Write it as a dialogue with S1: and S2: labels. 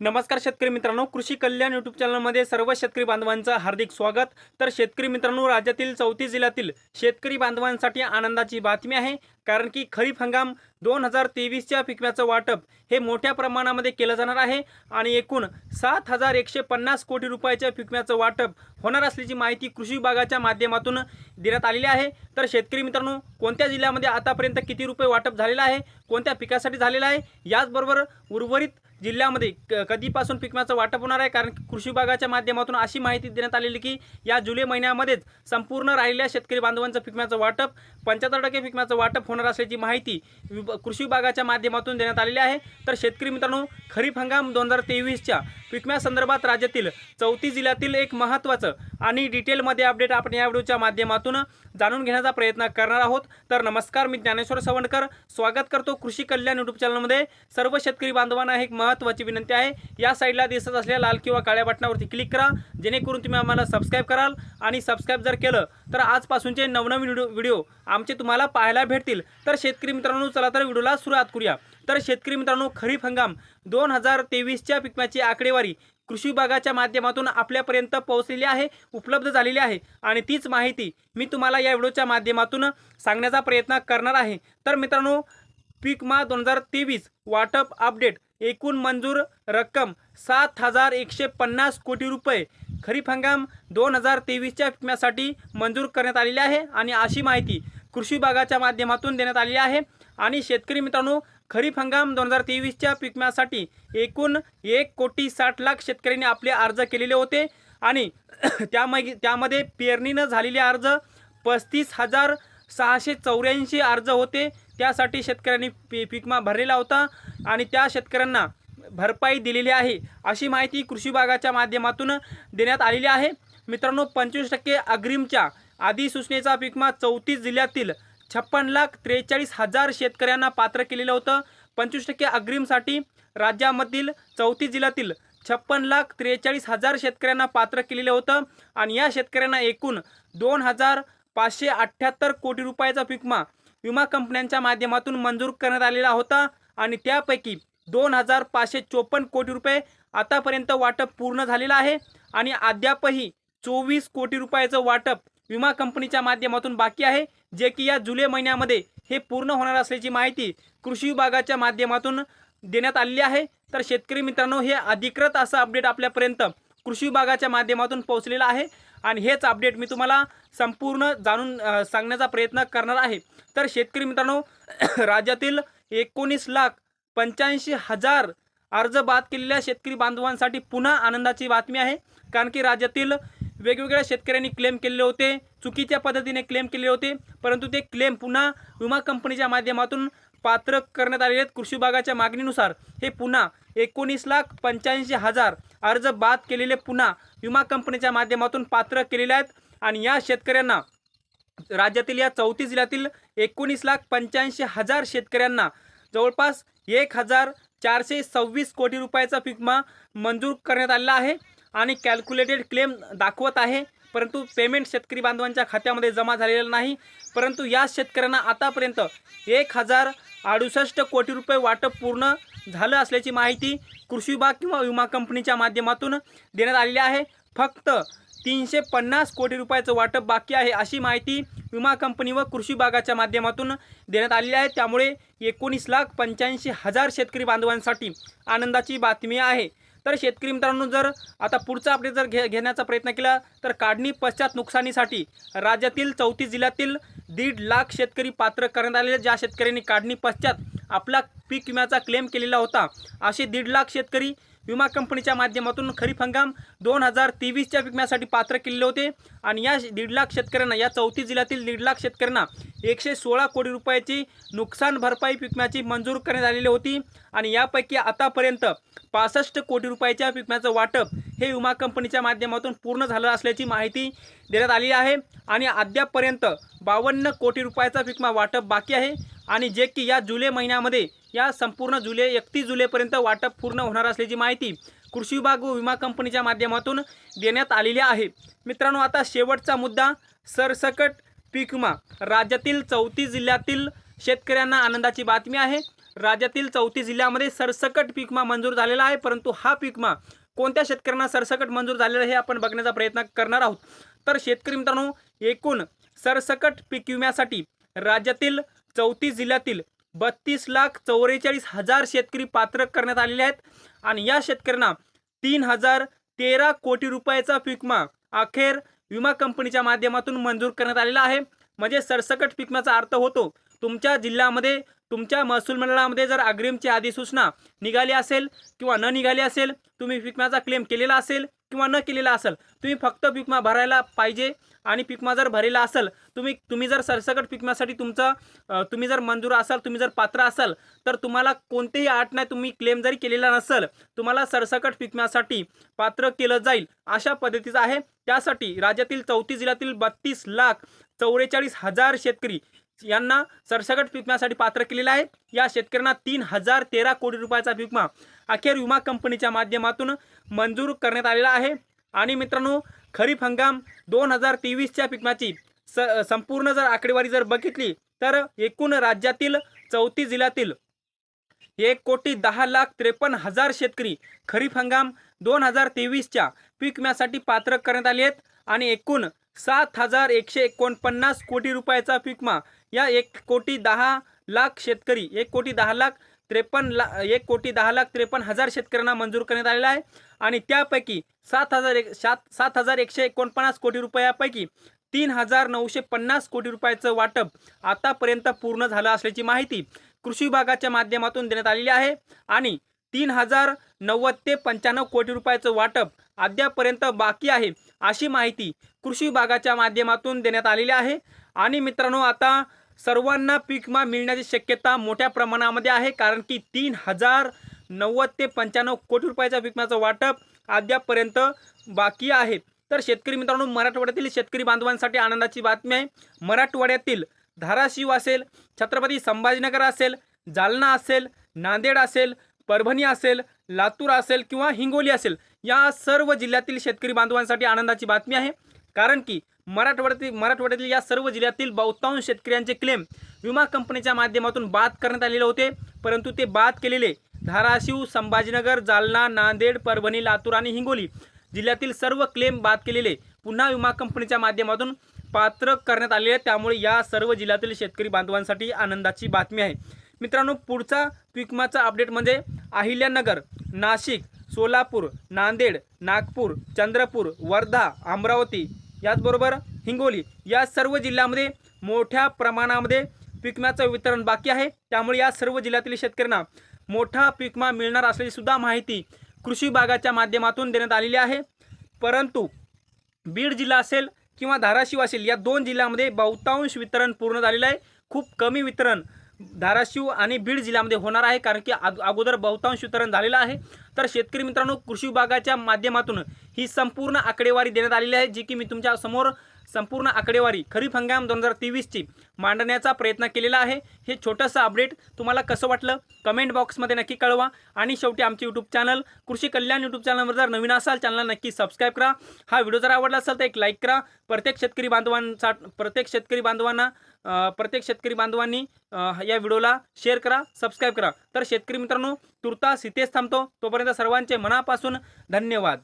S1: नमस्कार शेतकरी मित्रांनो कृषी कल्याण यूट्यूब चॅनलमध्ये सर्व शेतकरी बांधवांचं हार्दिक स्वागत. तर शेतकरी मित्रांनो राज्यातील चौतीस जिल्ह्यातील शेतकरी बांधवांसाठी आनंदाची बातमी आहे. कारण की खरीप हंगाम दोन हजार तेवीसच्या पिकव्याचं वाटप हे मोठ्या प्रमाणामध्ये केलं जाणार आहे. आणि एकूण सात हजार एकशे पन्नास कोटी रुपयाच्या पिकव्याचं वाटप होणार असल्याची माहिती कृषी विभागाच्या माध्यमातून देण्यात आलेली आहे. तर शेतकरी मित्रांनो कोणत्या जिल्ह्यामध्ये आतापर्यंत किती रुपये वाटप झालेलं आहे? कोणत्या पिकासाठी झालेलं आहे? याचबरोबर उर्वरित जिल्ह्यामध्ये क- कधीपासून पिकण्याचं वाटप होणार आहे? कारण कृषी विभागाच्या माध्यमातून अशी माहिती देण्यात आलेली की या जुलै महिन्यामध्येच संपूर्ण राहिलेल्या शेतकरी बांधवांचं पिकण्याचं वाटप पंच्याहत्तर टक्के पिकण्याचं वाटप होणार असल्याची माहिती कृषी विभागाच्या माध्यमातून देण्यात आलेली आहे. तर शेतकरी मित्रांनो खरीप हंगाम दोन हजार तेवीसच्या पिकम्यासंदर्भात राज्यातील चौथी जिल्ह्यातील एक महत्त्वाचं आणि डिटेलमध्ये अपडेट आपण या व्हिडिओच्या माध्यमातून जाणून घेण्याचा प्रयत्न करणार आहोत. तर नमस्कार मी ज्ञानेश्वर सवंडकर. स्वागत करतो कृषी कल्याण यूट्यूब चॅनलमध्ये. सर्व शेतकरी बांधवांना एक महत्त्वाची विनंती आहे. या साईडला दिसत असलेल्या लाल किंवा काळ्या बटनावरती क्लिक करा. जेणेकरून तुम्ही आम्हाला सबस्क्राईब कराल आणि सबस्क्राईब जर केलं तर आजपासूनचे नवनवीन व्हिडिओ आमचे तुम्हाला पाहायला भेटतील. तर शेतकरी मित्रांनो चला तर व्हिडिओला सुरुवात करूया. तर शेतकरी मित्रांनो खरीप हंगाम दोन हजार तेवीसच्या पिकम्याची आकडेवारी कृषी विभागाच्या माध्यमातून आपल्यापर्यंत पोहोचलेली आहे उपलब्ध झालेली आहे. आणि तीच माहिती मी तुम्हाला या व्हिडिओच्या माध्यमातून सांगण्याचा प्रयत्न करणार आहे. तर मित्रांनो पीक मा दोन हजार तेवीस वाटप अपडेट एकूण मंजूर रक्कम सात हजार एकशे पन्नास कोटी रुपये. खरीप हंगाम दोन हजार तेवीसच्या पिकम्यासाठी मंजूर करण्यात आलेली आहे आणि अशी माहिती कृषी विभागाच्या माध्यमातून देण्यात आलेली आहे. आणि शेतकरी मित्रांनो खरीप हंगाम दोन हजार तेवीसच्या पिकम्यासाठी एकूण एक कोटी साठ लाख शेतकऱ्यांनी आपले अर्ज केलेले होते आणि त्यामध्ये त्यामध्ये पेरणीनं झालेले अर्ज पस्तीस हजार सहाशे चौऱ्याऐंशी अर्ज होते. त्यासाठी शेतकऱ्यांनी पी पिकमा भरलेला होता आणि त्या शेतकऱ्यांना भरपाई दिलेली आहे अशी माहिती कृषी विभागाच्या माध्यमातून देण्यात आलेली आहे. मित्रांनो पंचवीस टक्के अग्रिमच्या अधिसूचनेचा पिकमा चौतीस जिल्ह्यातील छप्पन लाख त्रेचाळीस हजार शेतकऱ्यांना पात्र केलेलं होतं. पंचवीस टक्के अग्रिमसाठी राज्यामधील चौथी जिल्ह्यातील छप्पन लाख त्रेचाळीस हजार शेतकऱ्यांना पात्र केलेलं होतं. आणि या शेतकऱ्यांना एकूण दोन हजार पाचशे अठ्ठ्याहत्तर कोटी रुपयाचा पिकमा विमा कंपन्यांच्या माध्यमातून मंजूर करण्यात आलेला होता. आणि त्यापैकी दोन हजार पाचशे चोपन्न कोटी रुपये आतापर्यंत वाटप पूर्ण झालेलं आहे. आणि अद्यापही चोवीस कोटी रुपयाचं वाटप विमा कंपनीच्या माध्यमातून बाकी आहे. जे की या जुलै महिन्यामध्ये हे पूर्ण होणार असल्याची माहिती कृषी विभागाच्या माध्यमातून देण्यात आलेली आहे. तर शेतकरी मित्रांनो हे अधिकृत असं अपडेट आपल्यापर्यंत कृषी विभागाच्या माध्यमातून पोहोचलेलं आहे आणि हेच अपडेट मी तुम्हाला संपूर्ण जाणून सांगण्याचा प्रयत्न करणार आहे. तर शेतकरी मित्रांनो राज्यातील एकोणीस लाख पंच्याऐंशी हजार अर्ज बाद केलेल्या शेतकरी बांधवांसाठी पुन्हा आनंदाची बातमी आहे. कारण की राज्यातील वेगवेगळ्या शेतकऱ्यांनी क्लेम केलेले होते चुकीच्या पद्धतीने क्लेम केलेले होते परंतु ते क्लेम पुन्हा विमा कंपनीच्या माध्यमातून पात्र करण्यात आलेले आहेत. कृषी विभागाच्या मागणीनुसार हे पुन्हा एकोणीस लाख पंच्याऐंशी हजार अर्ज बाद केलेले पुन्हा विमा कंपनीच्या माध्यमातून पात्र केलेले आहेत. आणि या शेतकऱ्यांना राज्यातील या चौतीस जिल्ह्यातील एकोणीस लाख पंच्याऐंशी हजार शेतकऱ्यांना जवळपास एक हजार चारशे सव्वीस कोटी रुपयाचा विमा मंजूर करण्यात आलेला आहे. आणि कॅल्क्युलेटेड क्लेम दाखवत आहे. परंतु पेमेंट शेतकरी बांधवांच्या खात्यामध्ये जमा झालेलं नाही. परंतु या शेतकऱ्यांना आतापर्यंत एक हजार अडुसष्ट कोटी रुपये वाटप पूर्ण झालं असल्याची माहिती कृषी विभाग किंवा विमा कंपनीच्या माध्यमातून देण्यात आलेली आहे. फक्त तीनशे पन्नास कोटी रुपयाचं वाटप बाकी आहे अशी माहिती विमा कंपनी व कृषी विभागाच्या माध्यमातून देण्यात आलेली आहे. त्यामुळे एकोणीस लाख पंच्याऐंशी हजार शेतकरी बांधवांसाठी आनंदाची बातमी आहे. तर शेतकरी मित्रांनो जर आता पुढचा अपडेट जर घे घेण्याचा प्रयत्न केला तर काढणी पश्चात नुकसानीसाठी राज्यातील चौतीस जिल्ह्यातील दीड लाख शेतकरी पात्र करण्यात आलेले ज्या शेतकऱ्यांनी काढणी पश्चात आपला पीक विम्याचा क्लेम केलेला होता. असे दीड लाख शेतकरी विमा कंपनीच्या माध्यमातून खरीप हंगाम दोन हजार तेवीसच्या विम्यासाठी पात्र केलेले होते. आणि या दीड लाख शेतकऱ्यांना या चौथी जिल्ह्यातील दीड लाख शेतकऱ्यांना एकशे सोळा कोटी रुपयाची नुकसान भरपाई विम्याची मंजूर करण्यात आलेली होती. आणि यापैकी आतापर्यंत पासष्ट कोटी रुपयाच्या विम्याचं वाटप हे विमा कंपनीच्या माध्यमातून पूर्ण झालं असल्याची माहिती देण्यात आली आहे. आणि अद्यापपर्यंत बावन्न कोटी रुपयाचा विमा वाटप बाकी आहे. आणि जे की या जुलै महिन्यामध्ये या संपूर्ण जुलै एकतीस जुलैपर्यंत वाटप पूर्ण होणार असल्याची माहिती कृषी विभाग व विमा कंपनीच्या माध्यमातून देण्यात आलेली आहे. मित्रांनो आता शेवटचा मुद्दा सरसकट पीक विमा. राज्यातील चौतीस जिल्ह्यातील शेतकऱ्यांना आनंदाची बातमी आहे. राज्यातील चौतीस जिल्ह्यामध्ये सरसकट पीक विमा मंजूर झालेला आहे परंतु हा पीक विमा कोणत्या शेतकऱ्यांना सरसकट मंजूर झालेला आहे हे आपण बघण्याचा प्रयत्न करणार आहोत. तर शेतकरी मित्रांनो एकूण सरसकट पीक विम्यासाठी राज्यातील चौतीस जिल्ह्यातील बत्तीस लाख चौवेचाळीस हजार शेतकरी पात्र करण्यात आलेले आहेत. आणि या शेतकऱ्यांना तीन हजार तेरा कोटी रुपयाचा पीक अखेर विमा कंपनीच्या माध्यमातून मंजूर करण्यात आलेला आहे. म्हणजे सरसकट पीक अर्थ होतो तुमच्या जिल्ह्यामध्ये तुमच्या महसूल मंडळामध्ये जर अग्रिमची अधिसूचना निघाली असेल किंवा न निघाली असेल तुम्ही पीक क्लेम केलेला असेल किंवा न केलेला असेल तुम्ही फक्त पिकमा भरायला पाहिजे आणि पिकमा जर भरेला असेल तुम्ही तुम्ही जर सरसकट पिकम्यासाठी तुमचं तुम्ही जर मंजूर असाल तुम्ही जर पात्र असाल तर तुम्हाला कोणतेही आठ नाही तुम्ही क्लेम जरी केलेला नसेल तुम्हाला सरसकट पिकम्यासाठी पात्र केलं जाईल अशा पद्धतीचं आहे. त्यासाठी राज्यातील चौतीस जिल्ह्यातील बत्तीस लाख चौवेचाळीस हजार शेतकरी यांना सरसकट पिकम्यासाठी पात्र केलेलं आहे. या शेतकऱ्यांना तीन हजार तेरा कोटी रुपयाचा पिकमा अखेर विमा कंपनीच्या माध्यमातून मंजूर करण्यात आलेला आहे. आणि मित्रांनो खरीप हंगाम दोन हजार तेवीसच्या पिकमाची स संपूर्ण जर आकडेवारी जर बघितली तर एकूण राज्यातील चौतीस जिल्ह्यातील एक कोटी दहा लाख त्रेपन्न हजार शेतकरी खरीप हंगाम दोन हजार तेवीसच्या पीक विम्यासाठी पात्र करण्यात आले आहेत. आणि एकूण सात हजार एकशे एकोणपन्नास कोटी रुपयाचा पीकमा या एक कोटी दहा लाख शेतकरी एक कोटी दहा लाख त्रेपन्न ला एक कोटी दहा लाख त्रेपन्न हजार शेतकऱ्यांना मंजूर करण्यात आलेला आहे. आणि त्यापैकी सात हजार एक सात सात हजार एकशे एकोणपन्नास कोटी रुपयापैकी तीन हजार नऊशे पन्नास कोटी रुपयाचं वाटप आतापर्यंत पूर्ण झालं असल्याची माहिती कृषी विभागाच्या माध्यमातून देण्यात आलेली आहे. आणि तीन हजार नव्वद ते पंच्याण्णव कोटी रुपयाचं वाटप अद्यापर्यंत बाकी आहे अशी माहिती कृषी विभागाच्या माध्यमातून देण्यात आलेली आहे. आणि मित्रांनो आता सर्वांना पीक मिळण्याची शक्यता मोठ्या प्रमाणामध्ये आहे कारण की तीन हजार नव्वद ते पंच्याण्णव कोटी रुपयाच्या विकम्याचं वाटप अद्यापपर्यंत बाकी आहे. तर शेतकरी मित्रांनो मराठवाड्यातील शेतकरी बांधवांसाठी आनंदाची बातमी आहे. मराठवाड्यातील धाराशिव असेल छत्रपती संभाजीनगर असेल जालना असेल नांदेड असेल परभणी असेल लातूर असेल किंवा हिंगोली असेल या सर्व जिल्ह्यातील शेतकरी बांधवांसाठी आनंदाची बातमी आहे. कारण की मराठवाड्यातील मराठवाड्यातील या सर्व जिल्ह्यातील बहुतांश शेतकऱ्यांचे क्लेम विमा कंपनीच्या माध्यमातून बाद करण्यात आलेले होते. परंतु ते बाद केलेले धाराशिव संभाजीनगर जालना नांदेड परभणी लातूर आणि हिंगोली जिल्ह्यातील सर्व क्लेम बाद केलेले पुन्हा विमा कंपनीच्या माध्यमातून पात्र करण्यात आलेले आहेत. त्यामुळे या सर्व जिल्ह्यातील शेतकरी बांधवांसाठी आनंदाची बातमी आहे. मित्रांनो पुढचा पीक विमाचा अपडेट म्हणजे अहिल्यानगर नाशिक सोलापूर नांदेड नागपूर चंद्रपूर वर्धा अमरावती याचबरोबर हिंगोली या सर्व जिल्ह्यामध्ये मोठ्या प्रमाणामध्ये पिकम्याचं वितरण बाकी आहे. त्यामुळे या सर्व जिल्ह्यातील शेतकऱ्यांना मोठा पिकमा मिळणार असल्याची सुद्धा माहिती कृषी विभागाच्या माध्यमातून देण्यात आलेली आहे. परंतु बीड जिल्हा असेल किंवा धाराशिव असेल या दोन जिल्ह्यामध्ये बहुतांश वितरण पूर्ण झालेलं आहे. खूप कमी वितरण धाराशिव आणि बीड जिल्ह्यामध्ये होणार आहे कारण की अगोदर बहुतांश वितरण झालेलं आहे. तर शेतकरी मित्रांनो कृषी विभागाच्या माध्यमातून ही संपूर्ण आकडेवारी देण्यात आलेली आहे जी की मी तुमच्यासमोर संपूर्ण आकडेवारी खरीप हंगाम दोन हजार तेवीसची मांडण्याचा प्रयत्न केलेला आहे. हे छोटंसं अपडेट तुम्हाला कसं वाटलं? कमेंट बॉक्समध्ये नक्की कळवा. आणि शेवटी आमचे यूट्यूब चॅनल कृषी कल्याण यूट्यूब चॅनलवर जर नवीन असाल चॅनलला नक्की सबस्क्राईब करा. हा व्हिडिओ जर आवडला असेल तर एक लाईक करा. प्रत्येक शेतकरी बांधवांचा प्रत्येक शेतकरी बांधवांना प्रत्येक शेतकरी बांधवांनी या व्हिडिओला शेअर करा सबस्क्राईब करा. तर शेतकरी मित्रांनो तुर्तास इथेच थांबतो. तोपर्यंत सर्वांचे मनापासून धन्यवाद.